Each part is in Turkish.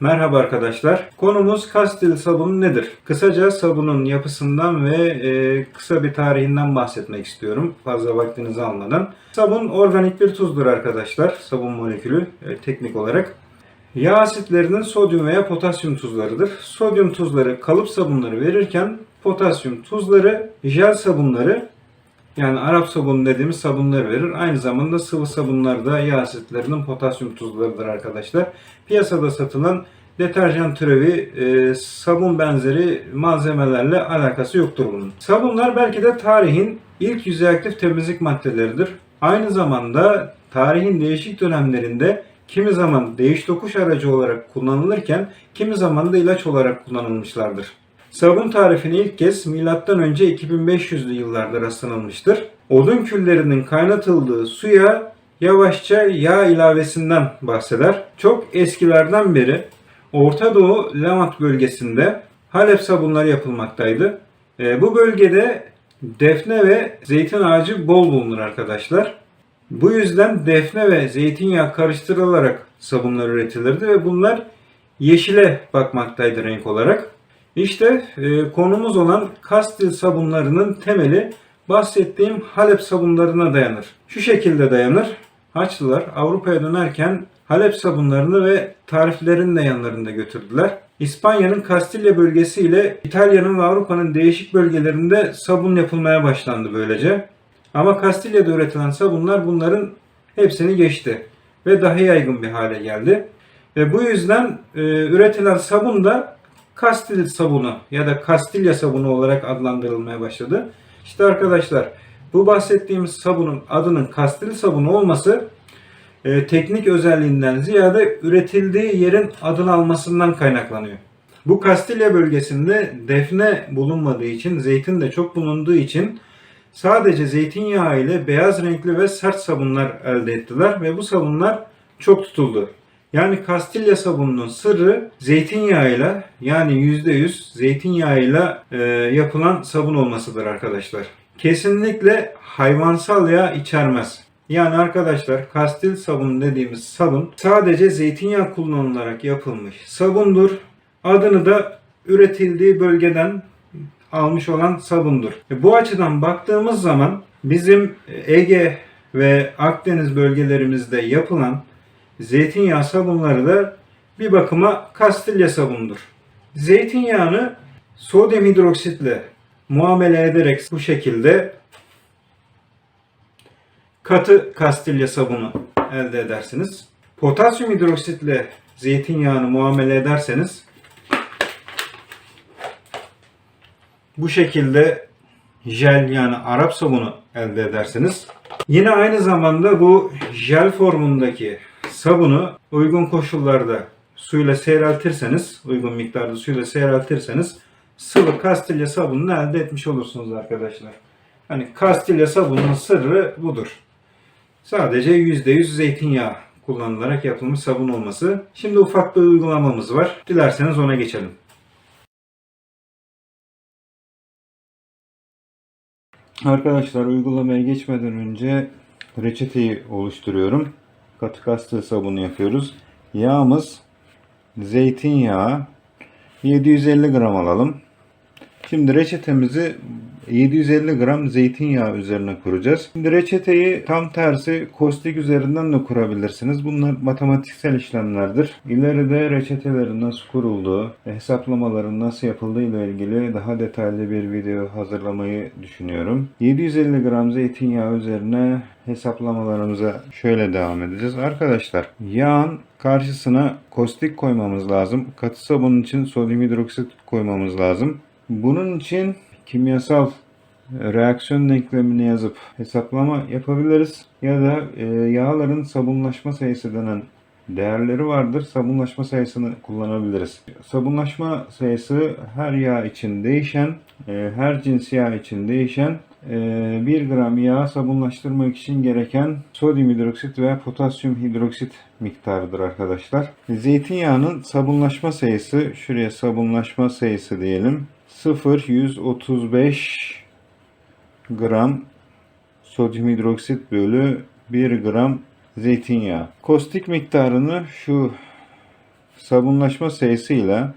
Merhaba arkadaşlar. Konumuz kastil sabunu nedir? Kısaca sabunun yapısından ve e, kısa bir tarihinden bahsetmek istiyorum. Fazla vaktinizi almadan. Sabun organik bir tuzdur arkadaşlar. Sabun molekülü e, teknik olarak. Yağ asitlerinin sodyum veya potasyum tuzlarıdır. Sodyum tuzları kalıp sabunları verirken potasyum tuzları jel sabunları yani Arap sabunu dediğimiz sabunları verir. Aynı zamanda sıvı sabunlarda yağ asitlerinin potasyum tuzlarıdır arkadaşlar. Piyasada satılan deterjan türevi e, sabun benzeri malzemelerle alakası yoktur bunun. Sabunlar belki de tarihin ilk yüzey aktif temizlik maddeleridir. Aynı zamanda tarihin değişik dönemlerinde kimi zaman değiş tokuş aracı olarak kullanılırken kimi zaman da ilaç olarak kullanılmışlardır. Sabun tarifine ilk kez M.Ö. 2500'lü yıllarda rastlanılmıştır. Odun küllerinin kaynatıldığı suya yavaşça yağ ilavesinden bahseder. Çok eskilerden beri Orta Doğu Levant bölgesinde Halep sabunları yapılmaktaydı. E, bu bölgede defne ve zeytin ağacı bol bulunur arkadaşlar. Bu yüzden defne ve zeytinyağı karıştırılarak sabunlar üretilirdi ve bunlar yeşile bakmaktaydı renk olarak. İşte e, konumuz olan kastil sabunlarının temeli bahsettiğim Halep sabunlarına dayanır. Şu şekilde dayanır. Haçlılar Avrupa'ya dönerken Halep sabunlarını ve tariflerini de yanlarında götürdüler. İspanya'nın Kastilya bölgesi ile İtalya'nın ve Avrupa'nın değişik bölgelerinde sabun yapılmaya başlandı böylece. Ama Kastilya'da üretilen sabunlar bunların hepsini geçti ve daha yaygın bir hale geldi. Ve bu yüzden e, üretilen sabun da Kastil sabunu ya da Kastilya sabunu olarak adlandırılmaya başladı. İşte arkadaşlar bu bahsettiğimiz sabunun adının Kastil sabunu olması e, teknik özelliğinden ziyade üretildiği yerin adını almasından kaynaklanıyor. Bu Kastilya bölgesinde defne bulunmadığı için, zeytin de çok bulunduğu için sadece zeytinyağı ile beyaz renkli ve sert sabunlar elde ettiler ve bu sabunlar çok tutuldu. Yani Kastilya sabununun sırrı zeytinyağıyla yani %100 zeytinyağıyla e, yapılan sabun olmasıdır arkadaşlar. Kesinlikle hayvansal yağ içermez. Yani arkadaşlar kastil sabunu dediğimiz sabun sadece zeytinyağı kullanılarak yapılmış sabundur. Adını da üretildiği bölgeden almış olan sabundur. E, Bu açıdan baktığımız zaman bizim Ege ve Akdeniz bölgelerimizde yapılan zeytinyağı sabunları da bir bakıma kastilya sabunudur. Zeytinyağını sodyum hidroksitle muamele ederek bu şekilde katı kastilya sabunu elde edersiniz. Potasyum hidroksitle zeytinyağını muamele ederseniz bu şekilde jel yani Arap sabunu elde edersiniz. Yine aynı zamanda bu jel formundaki sabunu uygun koşullarda suyla seyreltirseniz, uygun miktarda suyla seyreltirseniz sıvı kastilya sabununu elde etmiş olursunuz arkadaşlar. Hani kastilya sabunun sırrı budur. Sadece %100 zeytinyağı kullanılarak yapılmış sabun olması. Şimdi ufak bir uygulamamız var. Dilerseniz ona geçelim. Arkadaşlar uygulamaya geçmeden önce reçeteyi oluşturuyorum. Katı kastı sabunu yapıyoruz. Yağımız zeytinyağı 750 gram alalım. Şimdi reçetemizi 750 gram zeytinyağı üzerine kuracağız. Şimdi reçeteyi tam tersi kostik üzerinden de kurabilirsiniz. Bunlar matematiksel işlemlerdir. İleride reçetelerin nasıl kurulduğu, hesaplamaların nasıl yapıldığı ile ilgili daha detaylı bir video hazırlamayı düşünüyorum. 750 gram zeytinyağı üzerine hesaplamalarımıza şöyle devam edeceğiz. Arkadaşlar yağın karşısına kostik koymamız lazım. Katı sabun için sodyum hidroksit koymamız lazım. Bunun için kimyasal reaksiyon denklemini yazıp hesaplama yapabiliriz. Ya da e, yağların sabunlaşma sayısı denen değerleri vardır. Sabunlaşma sayısını kullanabiliriz. Sabunlaşma sayısı her yağ için değişen, e, her cins yağ için değişen 1 gram yağ sabunlaştırmak için gereken sodyum hidroksit veya potasyum hidroksit miktarıdır arkadaşlar. Zeytinyağının sabunlaşma sayısı, şuraya sabunlaşma sayısı diyelim. 0,135 gram sodyum hidroksit bölü 1 gram zeytinyağı. Kostik miktarını şu sabunlaşma sayısıyla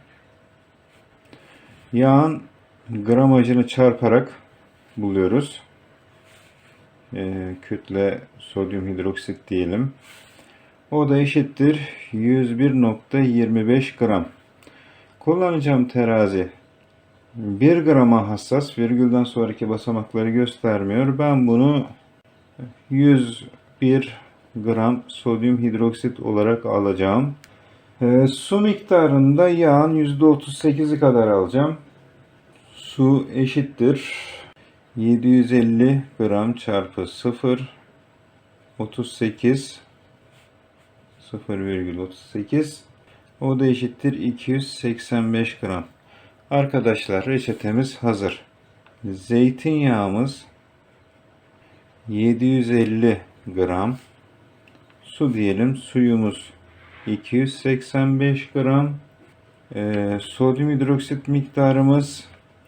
yağın gramajını çarparak buluyoruz. Ee, kütle sodyum hidroksit diyelim. O da eşittir 101.25 gram. Kullanacağım terazi 1 grama hassas virgülden sonraki basamakları göstermiyor. Ben bunu 101 gram sodyum hidroksit olarak alacağım. Ee, su miktarında yağın %38'i kadar alacağım. Su eşittir 750 gram çarpı 0 38 0,38 o da eşittir 285 gram. Arkadaşlar reçetemiz hazır. Zeytinyağımız 750 gram. Su diyelim. Suyumuz 285 gram. Ee, sodyum hidroksit miktarımız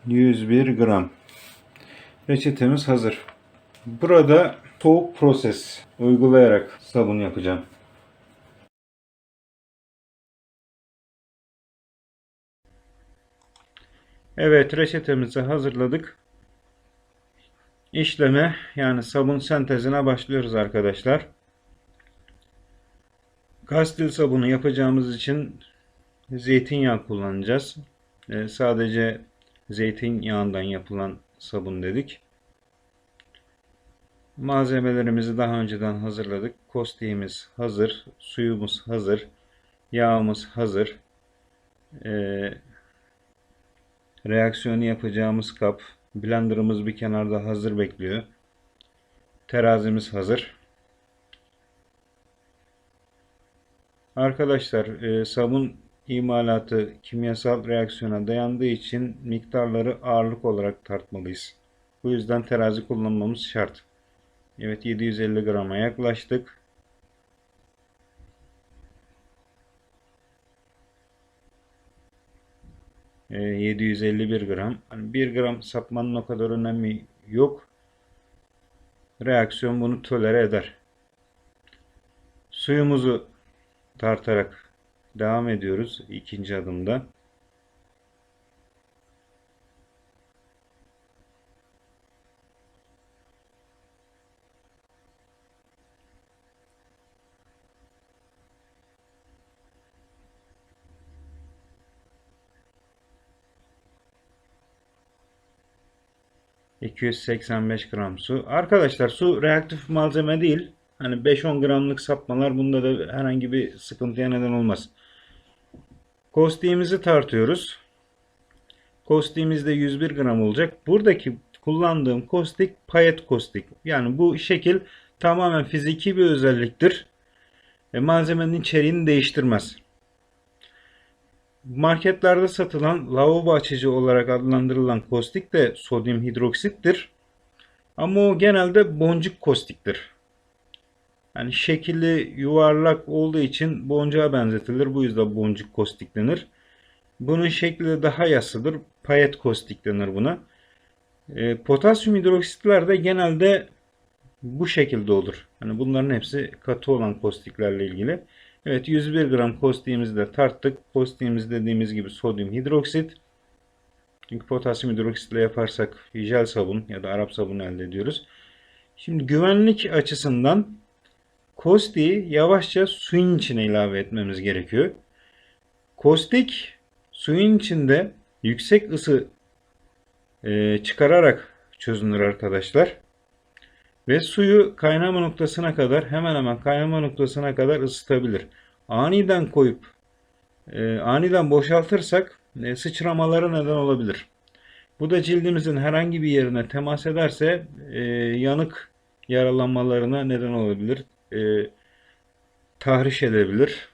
101 gram. Reçetemiz hazır. Burada soğuk proses uygulayarak sabun yapacağım. Evet reçetemizi hazırladık. İşleme yani sabun sentezine başlıyoruz arkadaşlar. Kastil sabunu yapacağımız için zeytinyağı kullanacağız. Ee, sadece zeytinyağından yapılan sabun dedik. Malzemelerimizi daha önceden hazırladık. Kostiğimiz hazır, suyumuz hazır, yağımız hazır. Ee, reaksiyonu yapacağımız kap, blenderımız bir kenarda hazır bekliyor. Terazimiz hazır. Arkadaşlar e, sabun imalatı kimyasal reaksiyona dayandığı için miktarları ağırlık olarak tartmalıyız. Bu yüzden terazi kullanmamız şart. Evet 750 grama yaklaştık. 751 gram. Hani 1 gram sapmanın o kadar önemi yok. Reaksiyon bunu tolere eder. Suyumuzu tartarak devam ediyoruz ikinci adımda. ...285 gram su. Arkadaşlar su reaktif malzeme değil. Hani 5-10 gramlık sapmalar bunda da herhangi bir sıkıntıya neden olmaz. Kostiğimizi tartıyoruz. Kostiğimiz de 101 gram olacak. Buradaki kullandığım kostik payet kostik. Yani bu şekil tamamen fiziki bir özelliktir. E, malzemenin içeriğini değiştirmez. Marketlerde satılan lavabo açıcı olarak adlandırılan kostik de sodyum hidroksittir. Ama o genelde boncuk kostiktir. Yani şekilli yuvarlak olduğu için boncuğa benzetilir. Bu yüzden boncuk kostik denir. Bunun şekli de daha yassıdır. Payet kostik denir buna. E, potasyum hidroksitler de genelde bu şekilde olur. Yani bunların hepsi katı olan kostiklerle ilgili. Evet 101 gram kostiğimizi de tarttık. Kostiğimiz dediğimiz gibi sodyum hidroksit. Çünkü potasyum hidroksitle yaparsak jel sabun ya da Arap sabunu elde ediyoruz. Şimdi güvenlik açısından Kostiği yavaşça suyun içine ilave etmemiz gerekiyor. Kostik suyun içinde yüksek ısı e, çıkararak çözünür arkadaşlar. Ve suyu kaynama noktasına kadar hemen hemen kaynama noktasına kadar ısıtabilir. Aniden koyup e, aniden boşaltırsak e, sıçramalara neden olabilir. Bu da cildimizin herhangi bir yerine temas ederse e, yanık yaralanmalarına neden olabilir e, tahriş edebilir.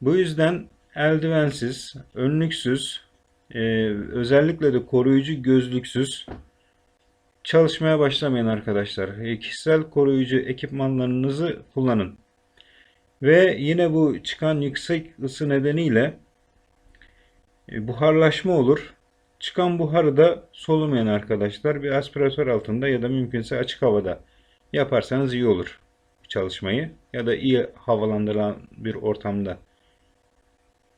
Bu yüzden eldivensiz, önlüksüz, e, özellikle de koruyucu gözlüksüz çalışmaya başlamayın arkadaşlar. E, kişisel koruyucu ekipmanlarınızı kullanın. Ve yine bu çıkan yüksek ısı nedeniyle e, buharlaşma olur. Çıkan buharı da solumayın arkadaşlar. Bir aspiratör altında ya da mümkünse açık havada yaparsanız iyi olur çalışmayı ya da iyi havalandırılan bir ortamda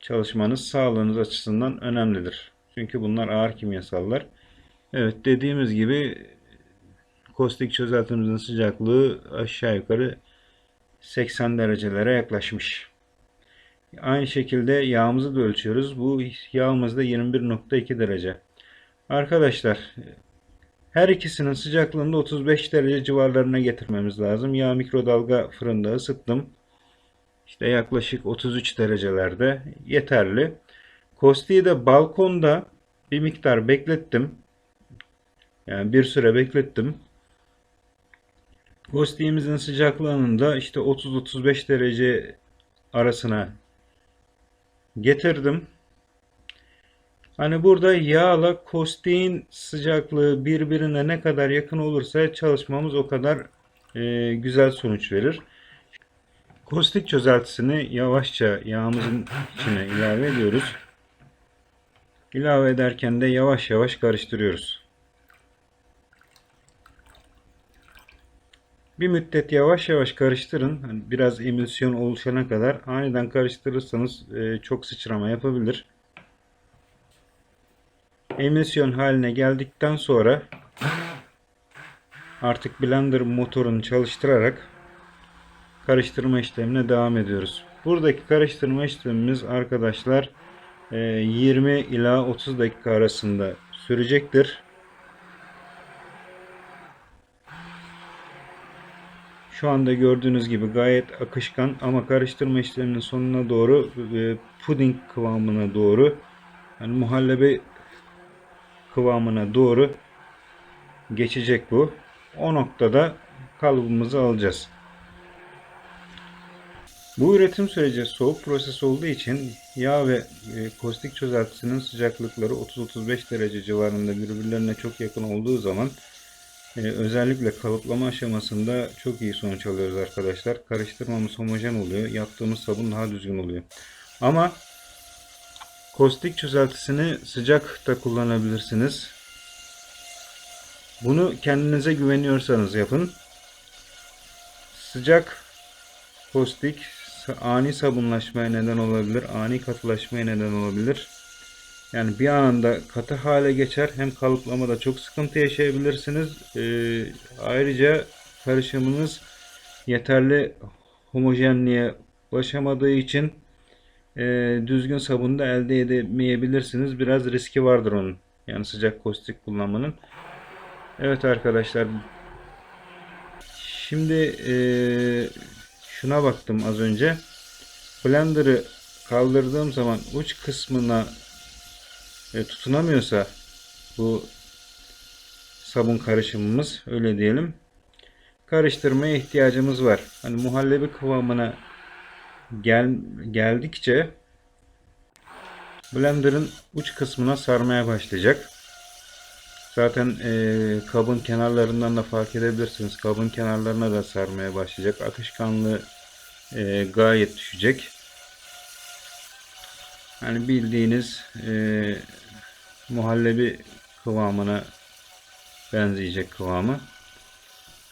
çalışmanız sağlığınız açısından önemlidir. Çünkü bunlar ağır kimyasallar. Evet dediğimiz gibi kostik çözeltimizin sıcaklığı aşağı yukarı 80 derecelere yaklaşmış. Aynı şekilde yağımızı da ölçüyoruz. Bu yağımız da 21.2 derece. Arkadaşlar her ikisinin sıcaklığını da 35 derece civarlarına getirmemiz lazım. Yağ mikrodalga fırında ısıttım. İşte yaklaşık 33 derecelerde yeterli. Kostiği de balkonda bir miktar beklettim. Yani bir süre beklettim. Kostiğimizin sıcaklığının da işte 30-35 derece arasına getirdim. Hani burada yağla kostiğin sıcaklığı birbirine ne kadar yakın olursa çalışmamız o kadar e, güzel sonuç verir. Kostik çözeltisini yavaşça yağımızın içine ilave ediyoruz. İlave ederken de yavaş yavaş karıştırıyoruz. Bir müddet yavaş yavaş karıştırın. Hani biraz emülsiyon oluşana kadar aniden karıştırırsanız e, çok sıçrama yapabilir. Emülsiyon haline geldikten sonra artık blender motorunu çalıştırarak karıştırma işlemine devam ediyoruz. Buradaki karıştırma işlemimiz arkadaşlar e, 20 ila 30 dakika arasında sürecektir. Şu anda gördüğünüz gibi gayet akışkan ama karıştırma işleminin sonuna doğru e, puding kıvamına doğru yani muhallebi kıvamına doğru geçecek bu. O noktada kalıbımızı alacağız. Bu üretim süreci soğuk proses olduğu için yağ ve e, kostik çözeltisinin sıcaklıkları 30-35 derece civarında birbirlerine çok yakın olduğu zaman e, özellikle kalıplama aşamasında çok iyi sonuç alıyoruz arkadaşlar. Karıştırmamız homojen oluyor. Yaptığımız sabun daha düzgün oluyor. Ama kostik çözeltisini sıcak da kullanabilirsiniz. Bunu kendinize güveniyorsanız yapın. Sıcak kostik ani sabunlaşmaya neden olabilir, ani katılaşmaya neden olabilir. Yani bir anda katı hale geçer. Hem kalıplamada çok sıkıntı yaşayabilirsiniz. Ee, ayrıca karışımınız yeterli homojenliğe ulaşamadığı için e, düzgün sabunu da elde edemeyebilirsiniz. Biraz riski vardır onun. Yani sıcak kostik kullanmanın. Evet arkadaşlar. Şimdi e, şuna baktım az önce. Blender'ı kaldırdığım zaman uç kısmına e, tutunamıyorsa bu sabun karışımımız öyle diyelim. Karıştırmaya ihtiyacımız var. Hani muhallebi kıvamına gel, geldikçe blenderın uç kısmına sarmaya başlayacak. Zaten e, kabın kenarlarından da fark edebilirsiniz. Kabın kenarlarına da sarmaya başlayacak. Akışkanlığı e, gayet düşecek. Yani bildiğiniz e, muhallebi kıvamına benzeyecek kıvamı.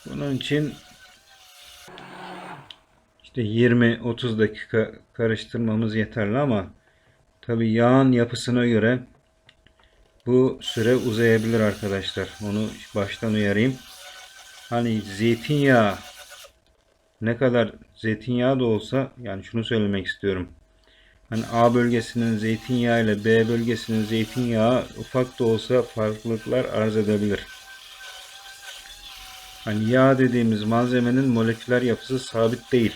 Bunun için işte 20-30 dakika karıştırmamız yeterli ama tabi yağın yapısına göre bu süre uzayabilir arkadaşlar. Onu baştan uyarayım. Hani zeytinyağı ne kadar zeytinyağı da olsa yani şunu söylemek istiyorum. Hani A bölgesinin zeytinyağı ile B bölgesinin zeytinyağı ufak da olsa farklılıklar arz edebilir. Hani yağ dediğimiz malzemenin moleküler yapısı sabit değil.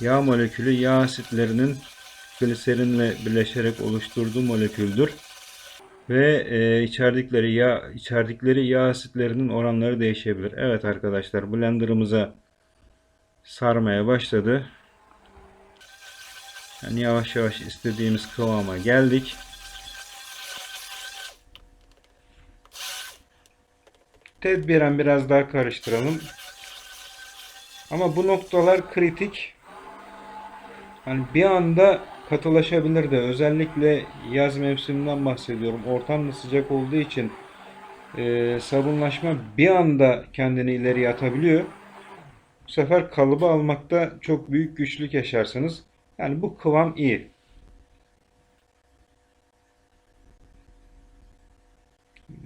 Yağ molekülü yağ asitlerinin gliserinle birleşerek oluşturduğu moleküldür. Ve e, içerdikleri yağ içerdikleri yağ asitlerinin oranları değişebilir. Evet arkadaşlar blenderımıza sarmaya başladı. Yani yavaş yavaş istediğimiz kıvama geldik. Tedbiren biraz daha karıştıralım. Ama bu noktalar kritik. Hani bir anda katılaşabilir de özellikle yaz mevsiminden bahsediyorum. Ortam da sıcak olduğu için e, sabunlaşma bir anda kendini ileriye atabiliyor. Bu sefer kalıbı almakta çok büyük güçlük yaşarsınız. Yani bu kıvam iyi.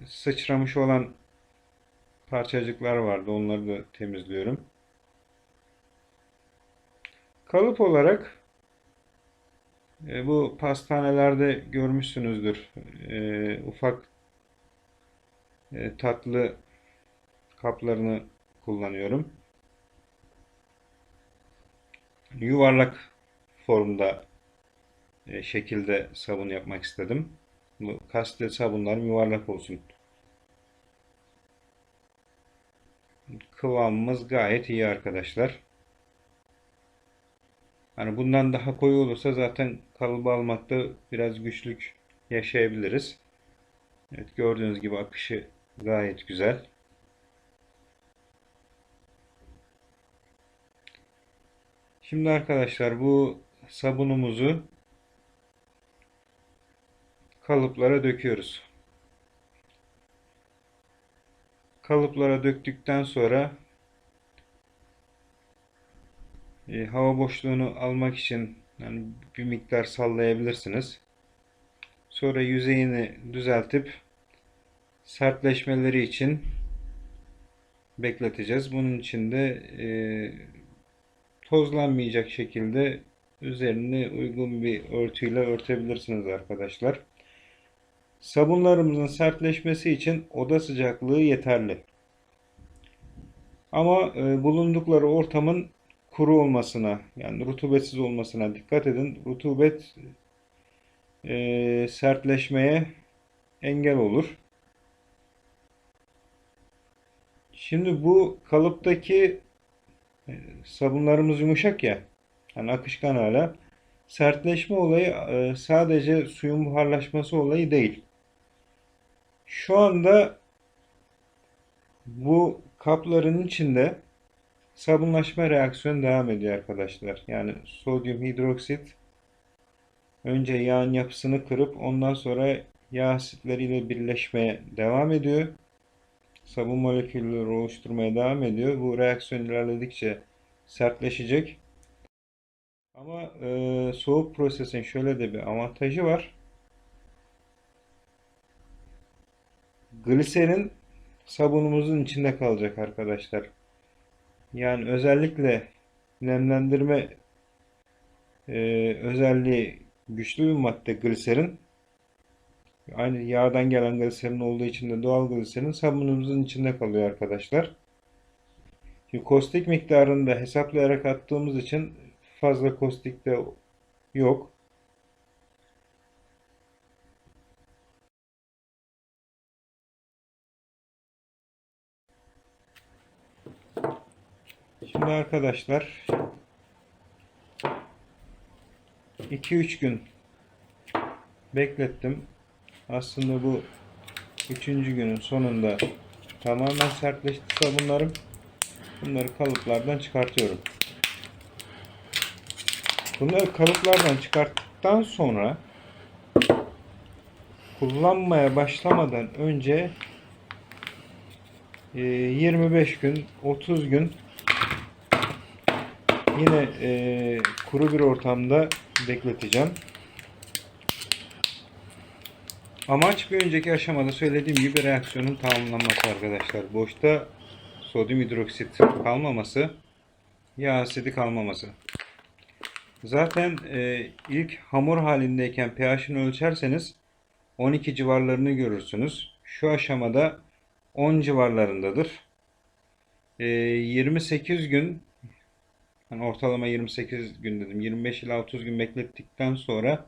Sıçramış olan parçacıklar vardı. Onları da temizliyorum. Kalıp olarak e, bu pastanelerde görmüşsünüzdür. E, ufak e, tatlı kaplarını kullanıyorum. Yuvarlak formda e, şekilde sabun yapmak istedim. Bu kastel sabunlarım yuvarlak olsun. Kıvamımız gayet iyi arkadaşlar. Hani bundan daha koyu olursa zaten kalıbı almakta biraz güçlük yaşayabiliriz. Evet gördüğünüz gibi akışı gayet güzel. Şimdi arkadaşlar bu sabunumuzu kalıplara döküyoruz. Kalıplara döktükten sonra e, hava boşluğunu almak için yani bir miktar sallayabilirsiniz. Sonra yüzeyini düzeltip sertleşmeleri için bekleteceğiz. Bunun için de e, tozlanmayacak şekilde üzerini uygun bir örtüyle örtebilirsiniz arkadaşlar. Sabunlarımızın sertleşmesi için oda sıcaklığı yeterli. Ama e, bulundukları ortamın kuru olmasına yani rutubetsiz olmasına dikkat edin. Rutubet e, sertleşmeye engel olur. Şimdi bu kalıptaki e, sabunlarımız yumuşak ya. Yani akışkan hala. Sertleşme olayı e, sadece suyun buharlaşması olayı değil. Şu anda bu kapların içinde sabunlaşma reaksiyonu devam ediyor arkadaşlar. Yani sodyum hidroksit önce yağın yapısını kırıp ondan sonra yağ asitleriyle birleşmeye devam ediyor. Sabun molekülleri oluşturmaya devam ediyor. Bu reaksiyon ilerledikçe sertleşecek. Ama e, soğuk prosesin şöyle de bir avantajı var. Gliserin sabunumuzun içinde kalacak arkadaşlar. Yani özellikle nemlendirme e, özelliği güçlü bir madde gliserin. Aynı yağdan gelen gliserin olduğu için de doğal gliserin sabunumuzun içinde kalıyor arkadaşlar. Şimdi kostik miktarını da hesaplayarak attığımız için fazla kostik de yok. Şimdi arkadaşlar 2-3 gün beklettim. Aslında bu 3. günün sonunda tamamen sertleşti sabunlarım. Bunları kalıplardan çıkartıyorum. Bunları kalıplardan çıkarttıktan sonra kullanmaya başlamadan önce 25 gün 30 gün yine e, kuru bir ortamda bekleteceğim. Amaç bir önceki aşamada söylediğim gibi reaksiyonun tamamlanması arkadaşlar. Boşta sodyum hidroksit kalmaması, yağ asidi kalmaması. Zaten e, ilk hamur halindeyken pH'ini ölçerseniz 12 civarlarını görürsünüz. Şu aşamada 10 civarlarındadır. E, 28 gün yani ortalama 28 gün dedim. 25 ila 30 gün beklettikten sonra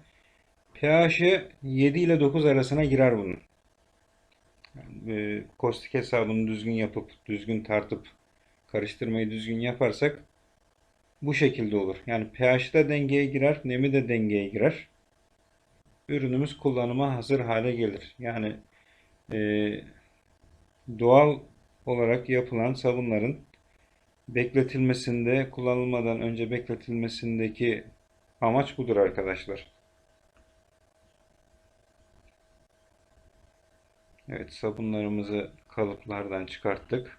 pH'i 7 ile 9 arasına girer bunun. Yani, e, kostik hesabını düzgün yapıp, düzgün tartıp, karıştırmayı düzgün yaparsak bu şekilde olur. Yani pH de dengeye girer, nemi de dengeye girer. Ürünümüz kullanıma hazır hale gelir. Yani e, doğal olarak yapılan sabunların bekletilmesinde, kullanılmadan önce bekletilmesindeki amaç budur arkadaşlar. Evet sabunlarımızı kalıplardan çıkarttık.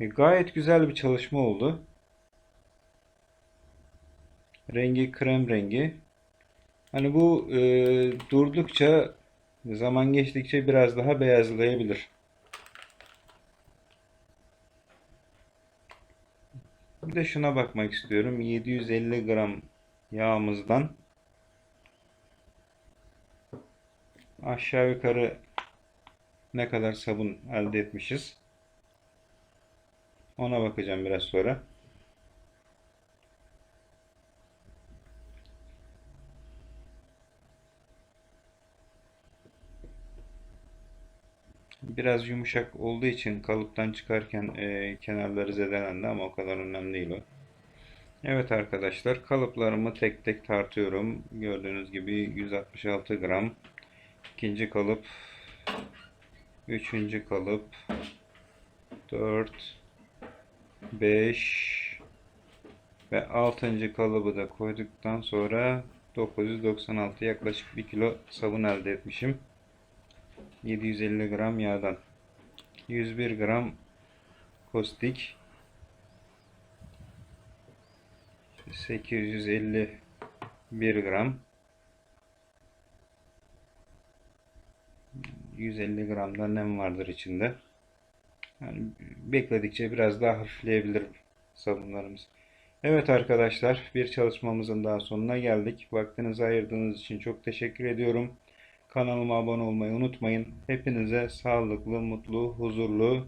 E, gayet güzel bir çalışma oldu. Rengi krem rengi. Hani bu e, durdukça zaman geçtikçe biraz daha beyazlayabilir. Bir de şuna bakmak istiyorum. 750 gram yağımızdan aşağı yukarı ne kadar sabun elde etmişiz. Ona bakacağım biraz sonra. Biraz yumuşak olduğu için kalıptan çıkarken e, kenarları zedelendi ama o kadar önemli değil o. Evet arkadaşlar kalıplarımı tek tek tartıyorum. Gördüğünüz gibi 166 gram. İkinci kalıp. Üçüncü kalıp. 4 5 ve 6. kalıbı da koyduktan sonra 996 yaklaşık 1 kilo sabun elde etmişim. 750 gram yağdan 101 gram kostik 851 gram 150 gram da nem vardır içinde. Yani bekledikçe biraz daha hafifleyebilir sabunlarımız. Evet arkadaşlar bir çalışmamızın daha sonuna geldik. Vaktinizi ayırdığınız için çok teşekkür ediyorum. Kanalıma abone olmayı unutmayın. Hepinize sağlıklı, mutlu, huzurlu,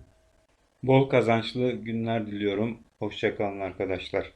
bol kazançlı günler diliyorum. Hoşçakalın arkadaşlar.